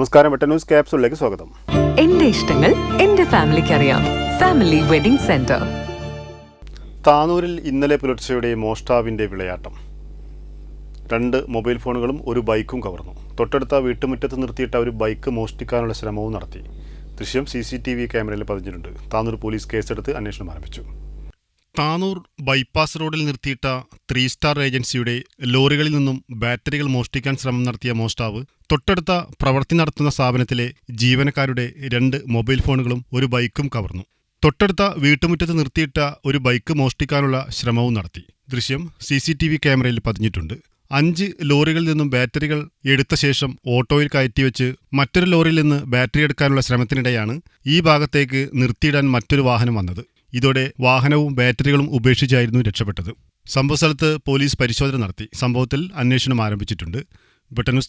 നമസ്കാരം വെട്ട ന്യൂസ് ക്യാപ്സുകളിലേക്ക് സ്വാഗതം. എന്റെ ഇഷ്ടങ്ങൾ എന്റെ ഫാമിലിക്ക് അറിയാം ഫാമിലി വെഡിംഗ് സെന്റർ. താനൂരിൽ ഇന്നലെ പുലർച്ചെയുടെ മോഷ്ടാവിന്റെ വിളയാട്ടം. രണ്ട് മൊബൈൽ ഫോണുകളും ഒരു ബൈക്കും കവർന്നു. തൊട്ടടുത്ത വീട്ടുമുറ്റത്ത് നിർത്തിയിട്ട് അവർ ബൈക്ക് മോഷ്ടിക്കാനുള്ള ശ്രമവും നടത്തി. ദൃശ്യം സി സി ടി വി ക്യാമറയിൽ പതിഞ്ഞിട്ടുണ്ട്. താനൂർ പോലീസ് കേസെടുത്ത് അന്വേഷണം ആരംഭിച്ചു. താനൂർ ബൈപ്പാസ് റോഡിൽ നിർത്തിയിട്ട ത്രീ സ്റ്റാർ ഏജൻസിയുടെ ലോറികളിൽ നിന്നും ബാറ്ററികൾ മോഷ്ടിക്കാൻ ശ്രമം നടത്തിയ മോഷ്ടാവ് തൊട്ടടുത്ത പ്രവൃത്തി നടത്തുന്ന സ്ഥാപനത്തിലെ ജീവനക്കാരുടെ രണ്ട് മൊബൈൽ ഫോണുകളും ഒരു ബൈക്കും കവർന്നു. തൊട്ടടുത്ത വീട്ടുമുറ്റത്ത് നിർത്തിയിട്ട ഒരു ബൈക്ക് മോഷ്ടിക്കാനുള്ള ശ്രമവും നടത്തി. ദൃശ്യം സി സി ടി വി ക്യാമറയിൽ പതിഞ്ഞിട്ടുണ്ട്. അഞ്ച് ലോറികളിൽ നിന്നും ബാറ്ററികൾ എടുത്ത ശേഷം ഓട്ടോയിൽ കയറ്റിവെച്ച് മറ്റൊരു ലോറിയിൽ നിന്ന് ബാറ്ററി എടുക്കാനുള്ള ശ്രമത്തിനിടെയാണ് ഈ ഭാഗത്തേക്ക് നിർത്തിയിടാൻ മറ്റൊരു വാഹനം വന്നത്. ഇതോടെ വാഹനവും ബാറ്ററികളും ഉപേക്ഷിച്ചായിരുന്നു രക്ഷപ്പെട്ടത്. സംഭവസ്ഥലത്ത് പോലീസ് പരിശോധന നടത്തി. സംഭവത്തിൽ അന്വേഷണം ആരംഭിച്ചിട്ടുണ്ട്. ബ്രിട്ടനൂസ്